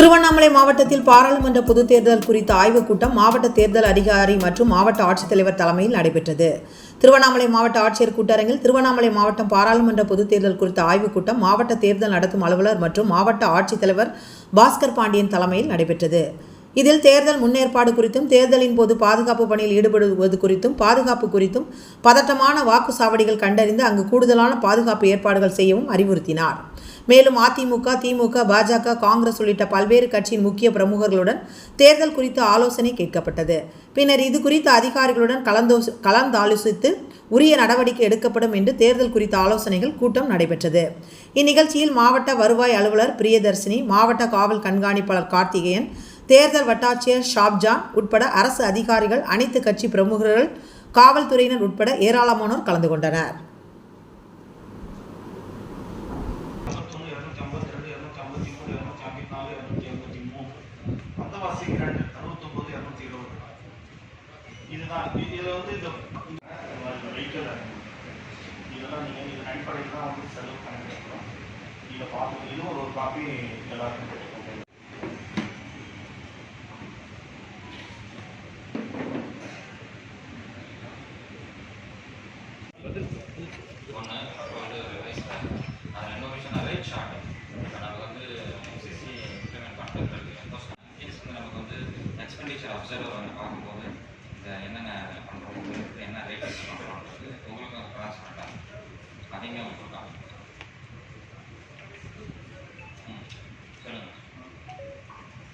திருவண்ணாமலை மாவட்டத்தில் பாராளுமன்ற பொதுத் தேர்தல் குறித்த ஆய்வுக் கூட்டம் மாவட்ட தேர்தல் அதிகாரி மற்றும் மாவட்ட ஆட்சித்தலைவர் தலைமையில் நடைபெற்றது. திருவண்ணாமலை மாவட்ட ஆட்சியர் கூட்டரங்கில் திருவண்ணாமலை மாவட்டம் பாராளுமன்ற பொதுத் தேர்தல் குறித்த ஆய்வுக் கூட்டம் மாவட்ட தேர்தல் நடத்தும் அலுவலர் மற்றும் மாவட்ட ஆட்சித்தலைவர் பாஸ்கர் பாண்டியன் தலைமையில் நடைபெற்றது. இதில் தேர்தல் முன்னேற்பாடு குறித்தும் தேர்தலின் போது பாதுகாப்பு பணியில் ஈடுபடுவது குறித்தும் பாதுகாப்பு குறித்தும் பதட்டமான வாக்குச்சாவடிகள் கண்டறிந்து அங்கு கூடுதலான பாதுகாப்பு ஏற்பாடுகள் செய்யவும் அறிவுறுத்தினார். மேலும் அதிமுக திமுக பாஜக காங்கிரஸ் உள்ளிட்ட பல்வேறு கட்சியின் முக்கிய பிரமுகர்களுடன் தேர்தல் குறித்து ஆலோசனை கேட்கப்பட்டது. பின்னர் இது குறித்த அதிகாரிகளுடன் கலந்தோ கலந்தாலோசித்து உரிய நடவடிக்கை எடுக்கப்படும் என்று தேர்தல் குறித்த ஆலோசனைகள் கூட்டம் நடைபெற்றது. இந்நிகழ்ச்சியில் மாவட்ட வருவாய் அலுவலர் பிரியதர்சினி மாவட்ட காவல் கண்காணிப்பாளர் கார்த்திகேயன் தேர்தல் வட்டாட்சியர் ஷாப்ஜான் உட்பட அரசு அதிகாரிகள் அனைத்து கட்சி பிரமுகர்கள் காவல்துறையினர் உட்பட ஏராளமானோர் கலந்து கொண்டனர். இரண்டு அறுபத்தொம்பது இரநூத்தி இருபது இதுதான் இதில் வந்து இந்த வெஹிக்கிள் இதெல்லாம் நீங்கள் இதன் அடிப்படையில் தான் வந்து செலவு பண்ணிருக்கிறோம் இதை பார்த்து இதுவும் ஒரு காப்பி எல்லாருக்கும் கொடுத்துக்கோங்க ஒன்று அப்புறம் வந்து ரிவைஸ் அது renovation right short expenditure observer பார்க்கும்போது இந்த என்னென்ன பண்ணுறோம்